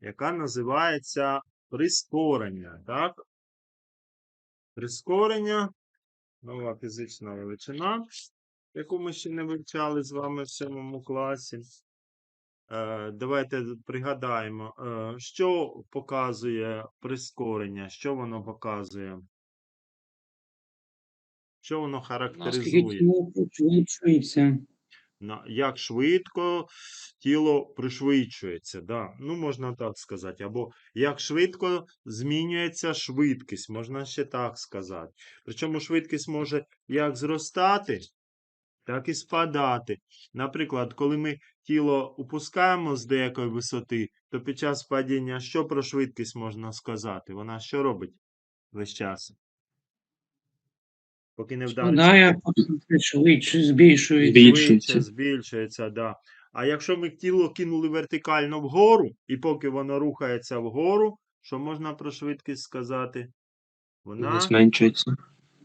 яка називається прискорення. Так? Прискорення, нова фізична величина, яку ми ще не вивчали з вами в сьомому класі. Е, Давайте пригадаємо, е, що показує прискорення, що воно показує. Що воно характеризує? тіло пришвидшується. На, як швидко тіло пришвидшується. Да. Ну, можна так сказати. Або як швидко змінюється швидкість, можна ще так сказати. Причому швидкість може як зростати, так і спадати. Наприклад, коли ми тіло опускаємо з деякої висоти, то під час падіння що про швидкість можна сказати? Вона що робить весь час? Поки не вдариться. Спадає, швидше збільшується. Збільшується. Збільшується, да. А якщо ми тіло кинули вертикально вгору, і поки воно рухається вгору, що можна про швидкість сказати? Вона, Зменшується.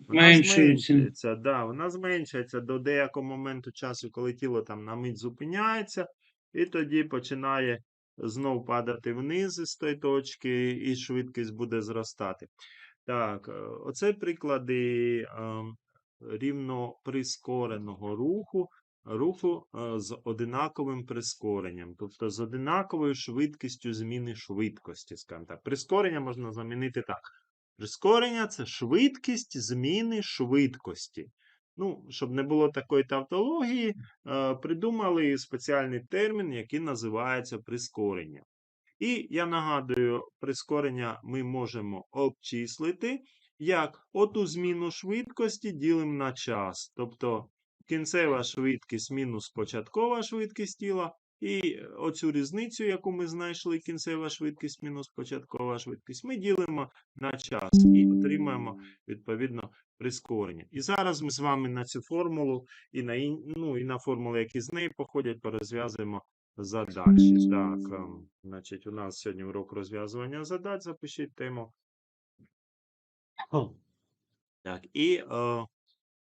вона Зменшується. зменшується. Да, вона зменшується до деякого моменту часу, коли тіло там на мить зупиняється, і тоді починає знов падати вниз із тої точки, і швидкість буде зростати. Так, е, оце приклади ем, рівно прискореного руху, руху е, з одинаковим прискоренням, тобто з одинаковою швидкістю зміни швидкості, скажімо так. Прискорення можна замінити так. Прискорення це швидкість зміни швидкості. Ну, щоб не було такої тавтології, е, придумали спеціальний термін, який називається прискорення. І я нагадую, прискорення ми можемо обчислити як оту зміну швидкості ділимо на час. Тобто кінцева швидкість мінус початкова швидкість тіла. І оцю різницю, яку ми знайшли, кінцева швидкість мінус початкова швидкість, ми ділимо на час і отримаємо відповідно прискорення. І зараз ми з вами на цю формулу і на, ну, і на формули, які з неї походять, порозв'язуємо задачі. Так, значить, у нас сьогодні урок розв'язування задач. Запишіть тему. Так, і е,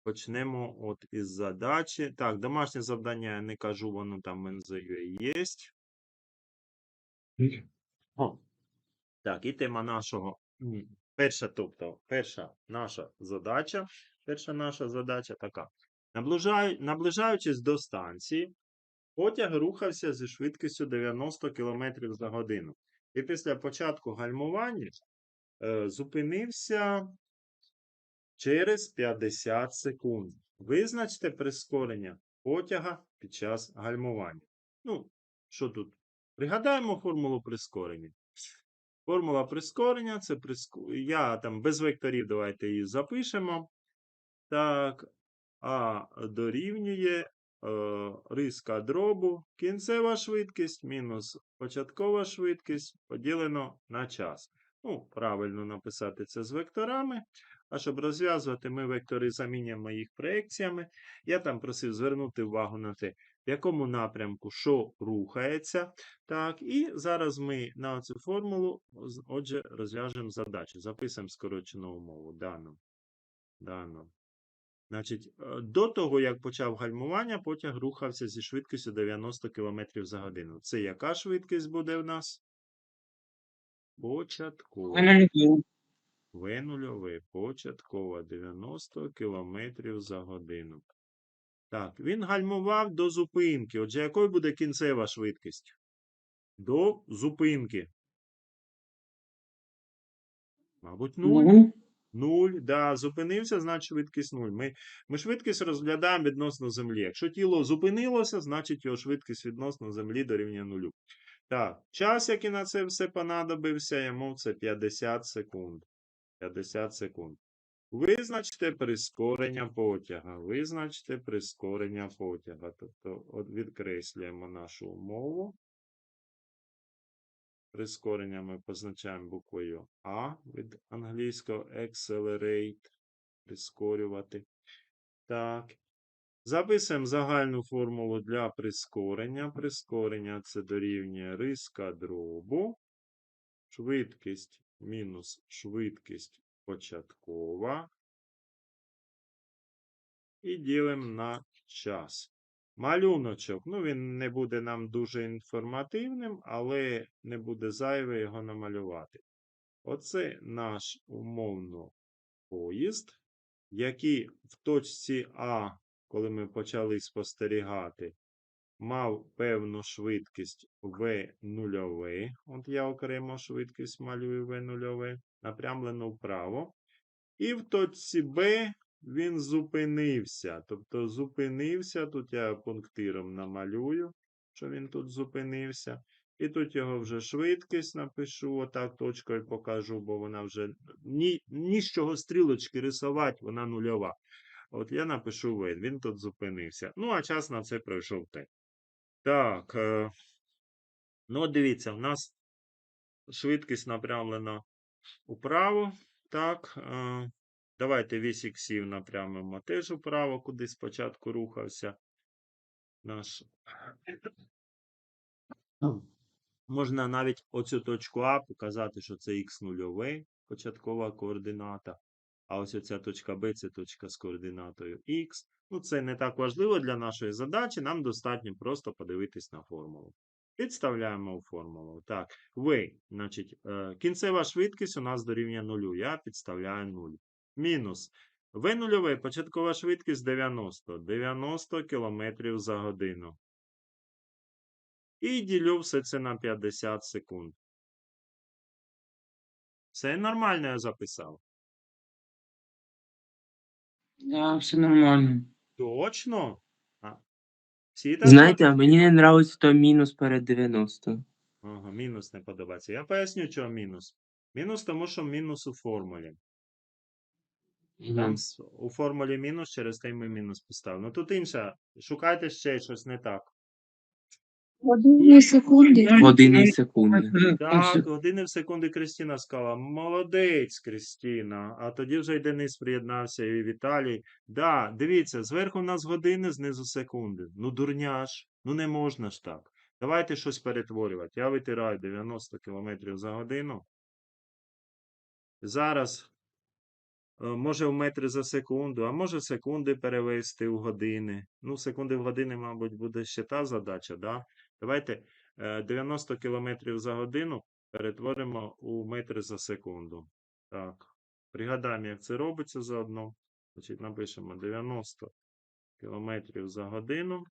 почнемо от із задачі. Так, домашнє завдання я не кажу, воно там в НЗЮ є. Так, і тема нашого. Перша, тобто, перша наша задача. Перша наша задача така. Наближаючись до станції, потяг рухався зі швидкістю 90 км за годину. І після початку гальмування е, зупинився через 50 секунд. Визначте прискорення потяга під час гальмування. Ну, що тут? Пригадаємо формулу прискорення. Формула прискорення це приску... Я там без векторів давайте її запишемо. Так, А дорівнює риска дробу, кінцева швидкість мінус початкова швидкість поділено на час. Ну, правильно написати це з векторами. А щоб розв'язувати, ми вектори замінюємо їх проекціями. Я там просив звернути увагу на те, в якому напрямку що рухається. Так, і зараз ми на цю формулу, отже, розв'яжемо задачу. Записуємо скорочену умову дану. дану. Значить, е, до того, як почав гальмування, потяг рухався зі швидкістю 90 км за годину. Це яка швидкість буде в нас? Початкова. В нульове, початкова 90 км за годину. Так, він гальмував до зупинки. Отже, якою буде кінцева швидкість? До зупинки. Мабуть, 0. Ну, 0, да, зупинився, значить швидкість 0. Ми, ми швидкість розглядаємо відносно землі. Якщо тіло зупинилося, значить його швидкість відносно землі дорівнює 0. Так, час, який на це все понадобився, йому це 50 секунд. 50 секунд. Визначте прискорення потяга. Визначте прискорення потяга. Тобто відкреслюємо нашу умову. Прискорення ми позначаємо буквою А від англійського accelerate. Прискорювати. Так. Записуємо загальну формулу для прискорення. Прискорення це дорівнює риска дробу. Швидкість мінус швидкість початкова. І ділимо на час. Малюночок. Ну, він не буде нам дуже інформативним, але не буде зайве його намалювати. Оце наш умовно поїзд, який в точці А, коли ми почали спостерігати, мав певну швидкість V0. От я окремо швидкість малюю V0, напрямлено вправо. І в точці Б він зупинився. Тобто зупинився, тут я пунктиром намалюю, що він тут зупинився. І тут його вже швидкість напишу, отак точкою покажу, бо вона вже ні, ні з чого стрілочки рисувати, вона нульова. От я напишу V, він тут зупинився. Ну, а час на це пройшов Т. Так. Е, ну, дивіться, в нас швидкість напрямлена вправо. Так. Давайте вісь іксів напрямимо теж вправо, куди спочатку рухався наш. Можна навіть оцю точку А показати, що це х нульове початкова координата. А ось оця точка Б це точка з координатою х. Ну, це не так важливо для нашої задачі. Нам достатньо просто подивитись на формулу. Підставляємо у формулу. Так, V, значить, е, кінцева швидкість у нас дорівнює нулю. Я підставляю 0. Мінус. V нульове, початкова швидкість 90. 90 км за годину. І ділю все це на 50 секунд. Все нормально я записав. Да, все нормально. Точно? А. Всі так Знаєте, а мені не нравиться той мінус перед 90. Ага, мінус не подобається. Я поясню, чого мінус. Мінус, тому що мінус у формулі. Там с- у формулі мінус, через те ми мінус поставили. Ну тут інше. Шукайте ще щось не так. Одну секунди. Години і секунди. Так, години в секунди Кристина сказала. Молодець, Кристина. А тоді вже й Денис приєднався і Віталій. Да, дивіться, зверху в нас години, знизу секунди. Ну, дурняш. Ну не можна ж так. Давайте щось перетворювати. Я витираю 90 км за годину. Зараз, може, в метри за секунду, а може секунди перевести в години. Ну, секунди в години, мабуть, буде ще та задача, да? Давайте е, 90 км за годину перетворимо у метри за секунду. Так. Пригадаємо, як це робиться заодно. Значить, напишемо 90 км за годину.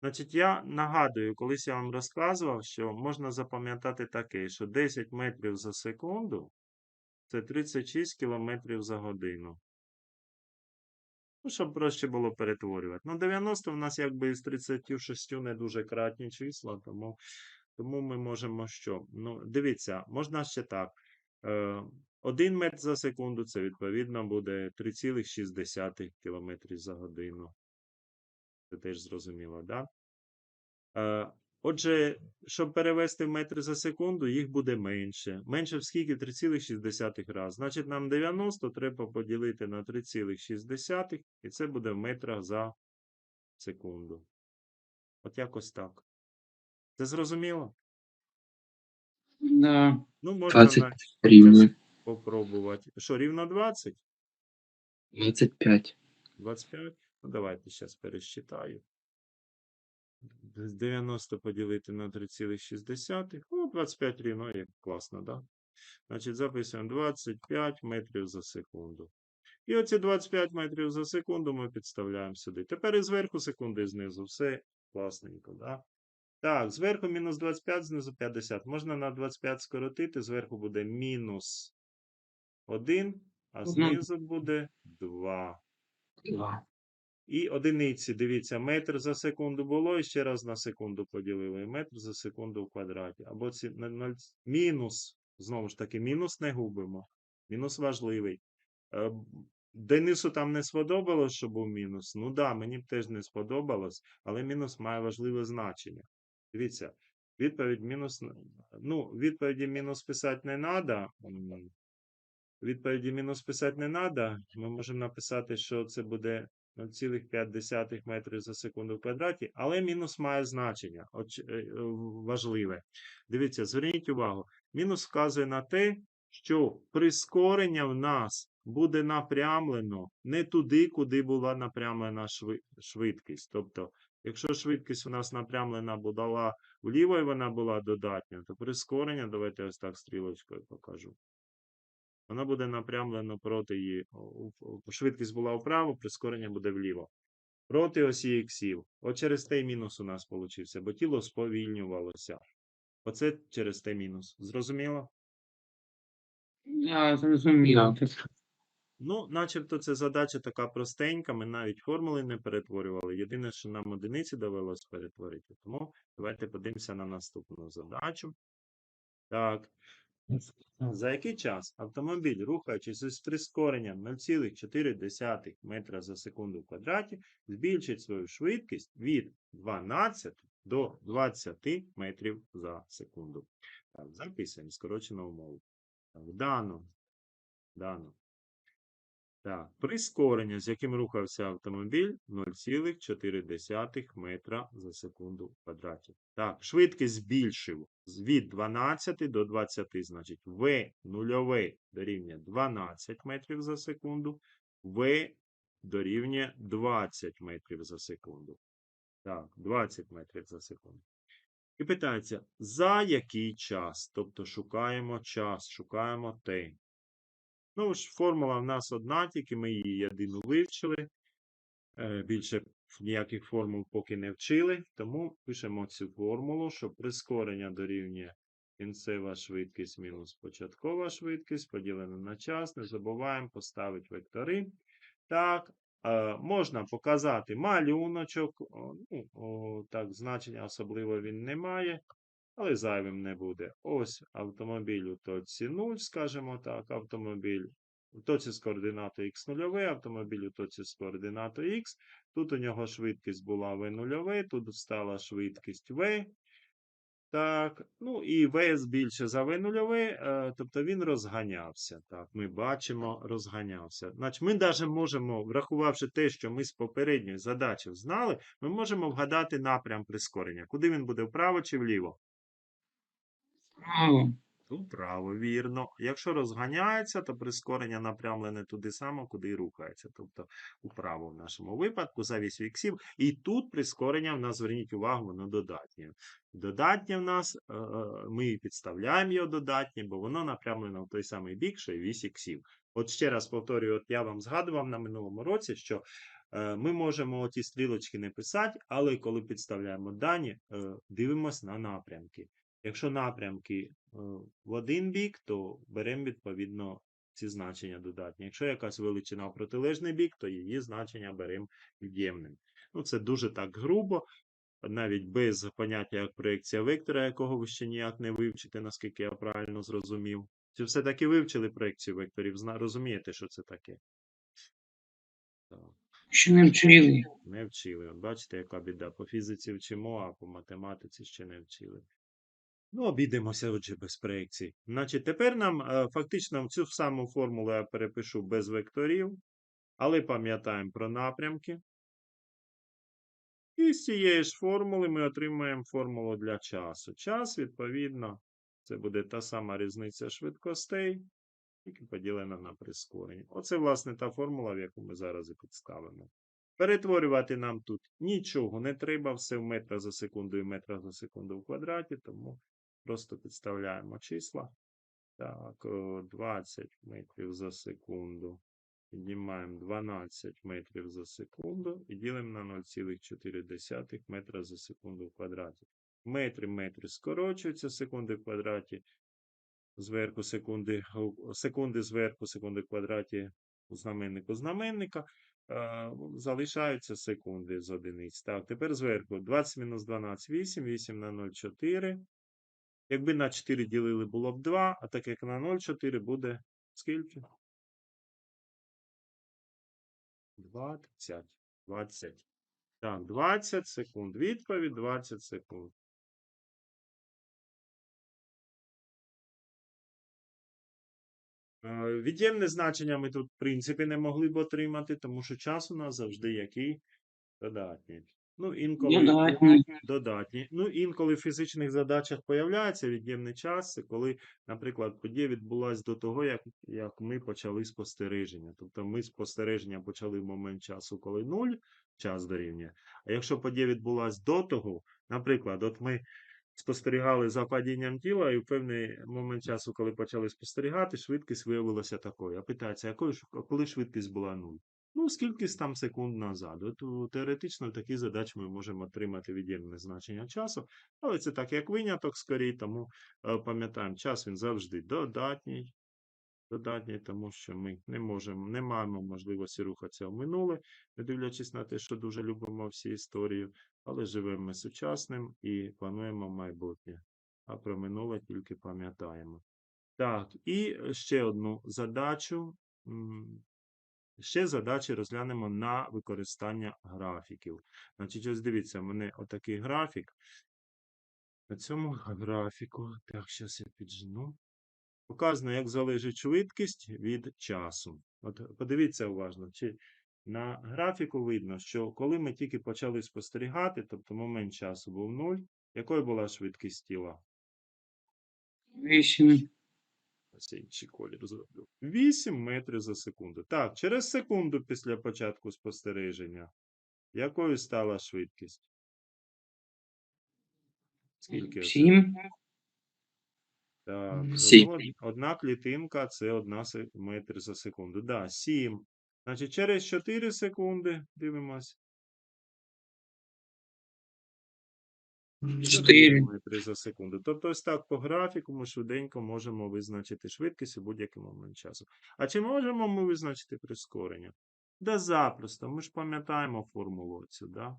Значить, я нагадую, колись я вам розказував, що можна запам'ятати таке, що 10 метрів за секунду це 36 км за годину. Ну, щоб проще було перетворювати. Ну, 90 в нас якби із 36 не дуже кратні числа, тому, тому ми можемо що? Ну, дивіться, можна ще так. Е, 1 метр за секунду це відповідно буде 3,6 км за годину. Це теж зрозуміло, так? Да? Отже, щоб перевести в метри за секунду, їх буде менше. Менше в скільки? 3,6 раз. Значить, нам 90 треба поділити на 3,6, і це буде в метрах за секунду. От якось так. Це зрозуміло? Да. Ну, можна 20 рівно. попробувати. Що, рівно 20? 25. 25? Ну, давайте зараз пересчитаю. З 90 поділити на 3,6. О, 25 рівно, як класно, да? Значить, записуємо 25 метрів за секунду. І оці 25 метрів за секунду ми підставляємо сюди. Тепер і зверху секунди, і знизу. Все класненько, да? Так, зверху мінус 25, знизу 50. Можна на 25 скоротити, зверху буде мінус 1, а знизу буде 2. І одиниці, дивіться, метр за секунду було, і ще раз на секунду поділили. Метр за секунду в квадраті. Або ці мінус, знову ж таки, мінус не губимо. Мінус важливий. Е, Денису там не сподобалось, що був мінус. Ну да, мені б теж не сподобалось, але мінус має важливе значення. Дивіться, відповідь мінус. Ну, відповіді мінус писати не треба. Відповіді мінус писати не треба. Ми можемо написати, що це буде 0,5 метрів за секунду в квадраті, але мінус має значення е, важливе. Дивіться, зверніть увагу. Мінус вказує на те, що прискорення в нас буде напрямлено не туди, куди була напрямлена швидкість. Тобто, Якщо швидкість у нас напрямлена була вліво і вона була додатня, то прискорення, давайте ось так стрілочкою покажу. Воно буде напрямлено проти її. Швидкість була вправо, прискорення буде вліво. Проти осі іксів. От через той мінус у нас получився, бо тіло сповільнювалося. Оце через той мінус. Зрозуміло? Я зрозумів. Ну, начебто це задача така простенька, ми навіть формули не перетворювали. Єдине, що нам одиниці довелось перетворити. Тому давайте подивимося на наступну задачу. Так. За який час автомобіль, рухаючись із прискоренням 0,4 метра за секунду в квадраті, збільшить свою швидкість від 12 до 20 метрів за секунду. Записуємо скорочену умову. Дано. Дано. Так, прискорення, з яким рухався автомобіль 0,4 метра за секунду в квадраті. Так, швидкість збільшив від 12 до 20, значить В нульове дорівнює 12 метрів за секунду, В дорівнює 20 метрів за секунду. Так, 20 метрів за секунду. І питається, за який час? Тобто шукаємо час, шукаємо Т. Ну ж, формула в нас одна, тільки ми її єдину вивчили. Е, Більше ніяких формул поки не вчили, тому пишемо цю формулу, що прискорення дорівнює кінцева швидкість мінус початкова швидкість, поділено на час. Не забуваємо поставити вектори. Так, е, можна показати малюночок. Ну, так, значення особливо він не має але зайвим не буде. Ось автомобіль у точці 0, скажімо так, автомобіль у точці з координатою x 0, автомобіль у точці з координатою x. Тут у нього швидкість була v 0, тут стала швидкість v. Так, ну і v більше за v 0, е, тобто він розганявся. Так, ми бачимо, розганявся. Значить, ми навіть можемо, врахувавши те, що ми з попередньої задачі знали, ми можемо вгадати напрям прискорення. Куди він буде вправо чи вліво? Право. Вправо, вірно. Якщо розганяється, то прискорення напрямлене туди само, куди і рухається. Тобто вправо в нашому випадку за вісь іксів. І тут прискорення в нас, зверніть увагу, воно додатнє. Додатнє в нас, е, е, ми підставляємо його додатнє, бо воно напрямлено в той самий бік, що і вісь іксів. От ще раз повторюю, от я вам згадував на минулому році, що е, ми можемо ті стрілочки не писати, але коли підставляємо дані, дивимося на напрямки. Якщо напрямки е, в один бік, то беремо відповідно ці значення додатні. Якщо якась величина в протилежний бік, то її значення беремо від'ємним. Ну, це дуже так грубо, навіть без поняття як проєкція вектора, якого ви ще ніяк не вивчите, наскільки я правильно зрозумів. Чи все-таки вивчили проєкцію векторів? Розумієте, що це таке? Так. Ще не вчили. Не вчили. От бачите, яка біда. По фізиці вчимо, а по математиці ще не вчили. Ну, обійдемося отже без проєкцій. Значить, тепер нам е, фактично цю саму формулу я перепишу без векторів, але пам'ятаємо про напрямки. І з цієї ж формули ми отримаємо формулу для часу. Час, відповідно, це буде та сама різниця швидкостей, тільки поділена на прискорення. Оце, власне, та формула, в яку ми зараз і підставимо. Перетворювати нам тут нічого не треба, все в метрах за секунду і метрах за секунду в квадраті, тому просто підставляємо числа. Так, 20 метрів за секунду. Піднімаємо 12 метрів за секунду і ділимо на 0,4 метра за секунду в квадраті. Метри, метри скорочуються, секунди в квадраті. Зверху секунди, секунди зверху, секунди в квадраті у знаменнику знаменника. е, залишаються секунди з одиниць. Так, тепер зверху 20 мінус 12 8, 8 на 0,4. Якби на 4 ділили, було б 2, а так як на 0,4 буде скільки? 20. 20. Так, 20 секунд. Відповідь 20 секунд. Е, Від'ємне значення ми тут, в принципі, не могли б отримати, тому що час у нас завжди який додатній. Ну, інколи Додатній. додатні. Ну, інколи в фізичних задачах появляється від'ємний час, коли, наприклад, подія відбулася до того, як, як ми почали спостереження. Тобто ми спостереження почали в момент часу, коли 0, час дорівнює. А якщо подія відбулась до того, наприклад, от ми спостерігали за падінням тіла, і в певний момент часу, коли почали спостерігати, швидкість виявилася такою. А питається, якою ж- коли швидкість була 0? Ну, скільки там секунд назад. От теоретично в такій задачі ми можемо отримати від'ємне значення часу, але це так як виняток скорій, тому е, пам'ятаємо, час він завжди додатній. Додатній, тому що ми не можемо, не маємо можливості рухатися в минуле, не дивлячись на те, що дуже любимо всі історії, але живемо ми сучасним і плануємо майбутнє. А про минуле тільки пам'ятаємо. Так, і ще одну задачу. Ще задачі розглянемо на використання графіків. Значить, ось дивіться, мене отакий графік. На цьому графіку, так, зараз я піджену. Показано, як залежить швидкість від часу. От подивіться уважно, чи на графіку видно, що коли ми тільки почали спостерігати, тобто момент часу був 0, якою була швидкість тіла? 8. Ось інший колір зроблю. 8 метрів за секунду. Так, через секунду після початку спостереження. Якою стала швидкість? Скільки? 7. Так, одна клітинка це одна се- метр за секунду. Да, 7. Значить, через 4 секунди дивимось. 4. метри за секунду. Тобто, ось так по графіку ми швиденько можемо визначити швидкість у будь-який момент часу. А чи можемо ми визначити прискорення? Да запросто. Ми ж пам'ятаємо формулу цю, да?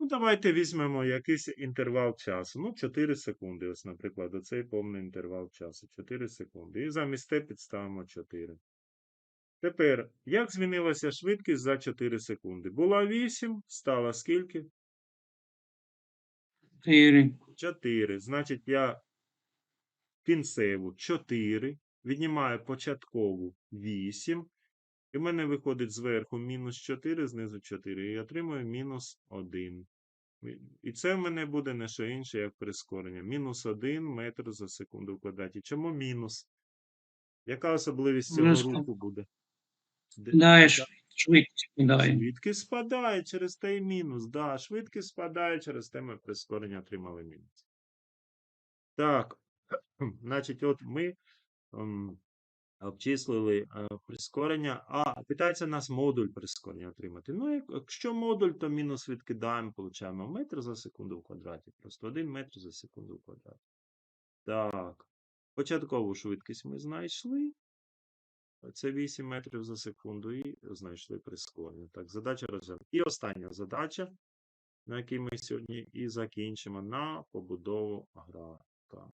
Ну, давайте візьмемо якийсь інтервал часу. Ну, 4 секунди. Ось, наприклад, оцей повний інтервал часу. 4 секунди. І замість те підставимо 4. Тепер, як змінилася швидкість за 4 секунди? Була 8, стала скільки? 4. 4. Значить, я кінцеву 4, віднімаю початкову 8, і в мене виходить зверху мінус 4, знизу 4, і отримую мінус 1. І- це в мене буде не що інше, як прискорення. Мінус 1 метр за секунду в квадраті. Чому мінус? Яка особливість цього руху буде? Де- швидкість подає. Швидкість спадає через те й мінус. Да, швидкість спадає через те ми прискорення отримали мінус. Так, значить, от ми ем, обчислили е, прискорення. А, питається нас модуль прискорення отримати. Ну, якщо модуль, то мінус відкидаємо, получаємо метр за секунду в квадраті. Просто 1 метр за секунду в квадраті. Так, початкову швидкість ми знайшли. Це 8 метрів за секунду і знайшли прискорення. Так, задача розглянута. І остання задача, на якій ми сьогодні і закінчимо на побудову графіка.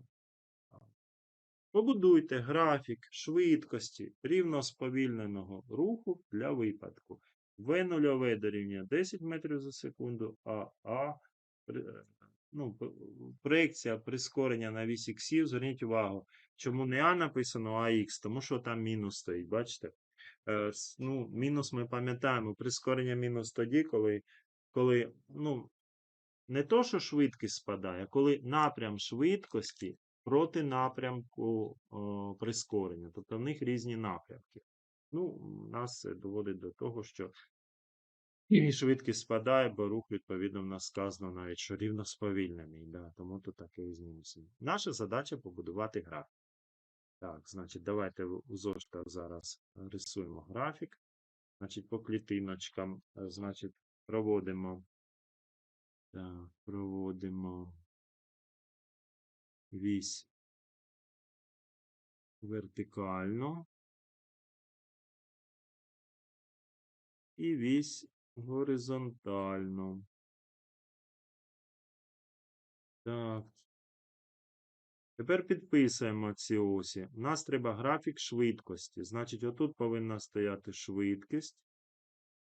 Побудуйте графік швидкості рівно сповільненого руху для випадку. В нульове дорівнює 10 метрів за секунду, а А ну, проекція прискорення на вісь іксів. Зверніть увагу, чому не А написано, а Х, тому що там мінус стоїть, бачите? Е, ну, мінус ми пам'ятаємо, прискорення мінус тоді, коли, коли ну, не то, що швидкість спадає, а коли напрям швидкості проти напрямку о, прискорення. Тобто в них різні напрямки. Ну, нас доводить до того, що і швидкість спадає, бо рух, відповідно, в нас сказано навіть, що рівно сповільнений. Да, тому тут таке змінюється. Наша задача побудувати графік. Так, значить, давайте у зошитах зараз рисуємо графік. Значить, по клітиночкам, е, значить, проводимо. Так, проводимо вісь вертикально. І вісь горизонтально. Так. Тепер підписуємо ці осі. У нас треба графік швидкості. Значить, отут повинна стояти швидкість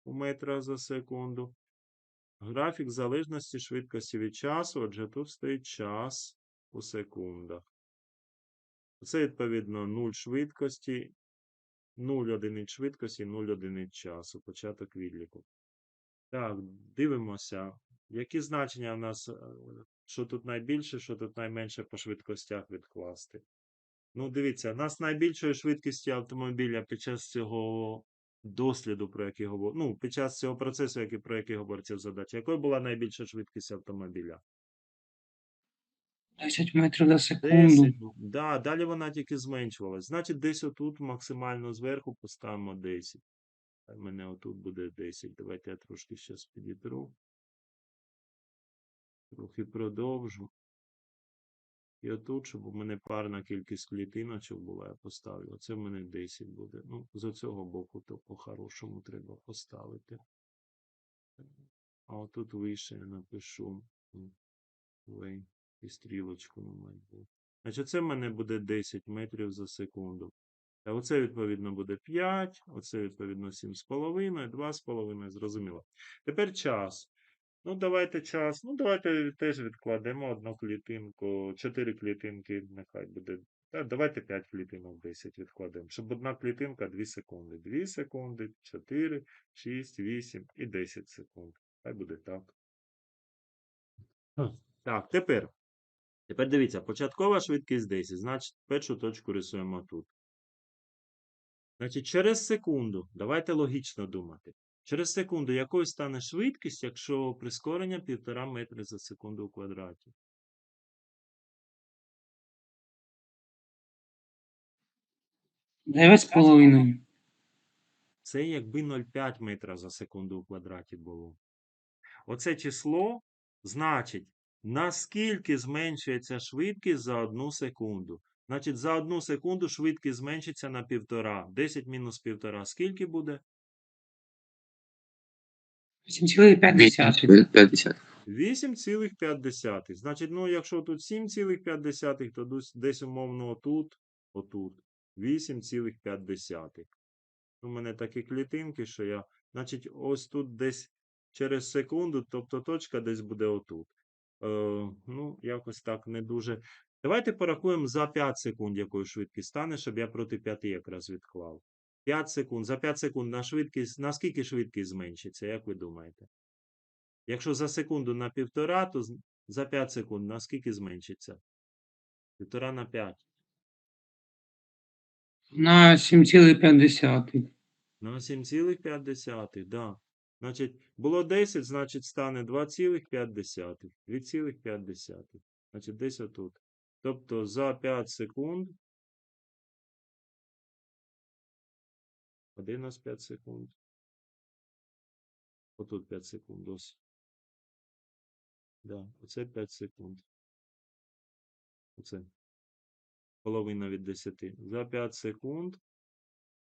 у метрах за секунду. Графік залежності швидкості від часу, отже, тут стоїть час у секундах. Це, відповідно, 0 швидкості, 0 одиниць швидкості, 0 одиниць часу, початок відліку. Так, дивимося, які значення в нас, е, що тут найбільше, що тут найменше по швидкостях відкласти. Ну, дивіться, у нас найбільшою швидкістю автомобіля під час цього досліду, про який говор... ну, під час цього процесу, який, про який говориться в задачі, якою була найбільша швидкість автомобіля? 10 метрів за секунду. 10. Да, далі вона тільки зменшувалась. Значить, десь отут максимально зверху поставимо 10. У мене отут буде 10. Давайте я трошки зараз підітру. Трохи продовжу. І отут, щоб у мене парна кількість клітиночок була, я поставлю. Оце в мене 10 буде. Ну, з цього боку, то по-хорошому треба поставити. А отут вище я напишу. і стрілочку на майбутнє. Значить, це в мене буде 10 метрів за секунду. А оце, відповідно, буде 5, оце, відповідно, 7,5, 2,5, зрозуміло. Тепер час. Ну, давайте час. Ну, давайте теж відкладемо одну клітинку, 4 клітинки, нехай буде. Та, давайте 5 клітинок 10 відкладемо. Щоб одна клітинка 2 секунди. 2 секунди, 4, 6, 8 і 10 секунд. Хай буде так. Так, тепер. Тепер дивіться, початкова швидкість 10, значить першу точку рисуємо тут. Значить, через секунду, давайте логічно думати. Через секунду якою стане швидкість, якщо прискорення 1,5 метри за секунду у квадраті? Дев'ять з половиною. Це якби 0,5 метра за секунду у квадраті було. Оце число значить, наскільки зменшується швидкість за одну секунду. Значить, за одну секунду швидкість зменшиться на півтора. 10 мінус півтора. Скільки буде? 7,5. 50. 8,5. Значить, ну, якщо тут 7,5, то десь- десь умовно отут, отут. 8,5. У мене такі клітинки, що я. Значить, ось тут десь через секунду, тобто точка десь буде отут. Е, ну, якось так не дуже. Давайте порахуємо за 5 секунд, якою швидкість стане, щоб я проти 5 якраз відклав. 5 секунд. За 5 секунд на швидкість, наскільки швидкість зменшиться, як ви думаєте? Якщо за секунду на півтора, то за 5 секунд наскільки зменшиться? Півтора на 5. На 7,5. На 7,5, да. Значить, було 10, значить стане 2,5. 2,5. Значить, десь отут. Тобто за 5 секунд. Один нас 5 секунд. Отут 5 секунд ось. Да, оце 5 секунд. Оце. Половина від 10. За 5 секунд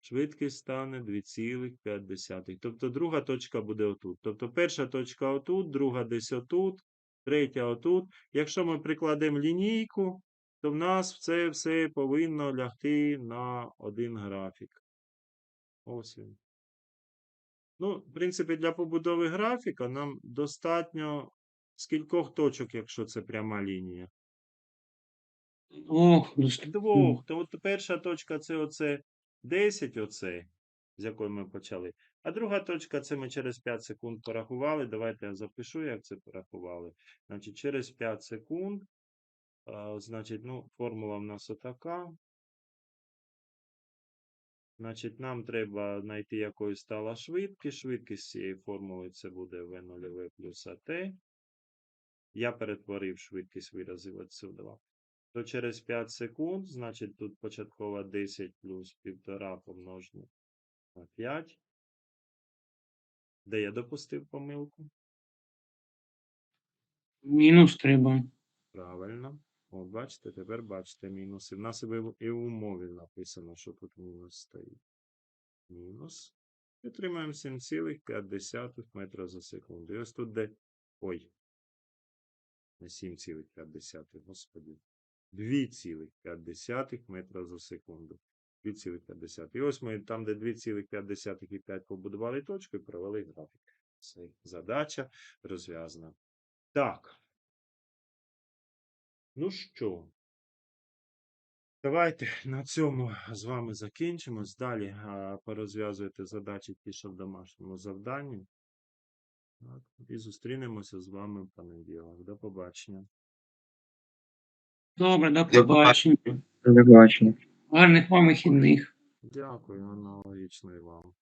швидкість стане 2,5. Тобто друга точка буде отут. Тобто перша точка отут, друга десь отут, третя отут. Якщо ми прикладемо лінійку, то в нас це все повинно лягти на один графік. Ось він. Ну, в принципі, для побудови графіка нам достатньо скількох точок, якщо це пряма лінія. Двох. Двох. То от перша точка це оце 10, оце, з якої ми почали. А друга точка це ми через 5 секунд порахували. Давайте я запишу, як це порахували. Значить, через 5 секунд. Значить, ну, формула в нас отака. Значить, нам треба знайти якою стала швидкість. Швидкість цієї формули це буде V0 плюс АТ. Я перетворив швидкість, виразив отсюди. То через 5 секунд, значить, тут початкова 10 плюс 1,5 помножено на 5. Де я допустив помилку? Мінус треба. Правильно. От, бачите, тепер бачите мінуси. В нас і в умові написано, що тут мінус стоїть. Мінус. І отримаємо 7,5 метра за секунду. І ось тут де. Ой. Не 7,5, господи. 2,5 метра за секунду. 2,5. І ось ми там, де 2,5 і 5 побудували точку і провели графік. Це задача розв'язана. Так. Ну що, давайте на цьому з вами закінчимось. Далі а, порозв'язуйте задачі ті, що в домашньому завданні. Так, і зустрінемося з вами в понеділок. До побачення. Добре, до побачення. побачення. До побачення. Гарних вам вихідних. Дякую, аналогічно і вам.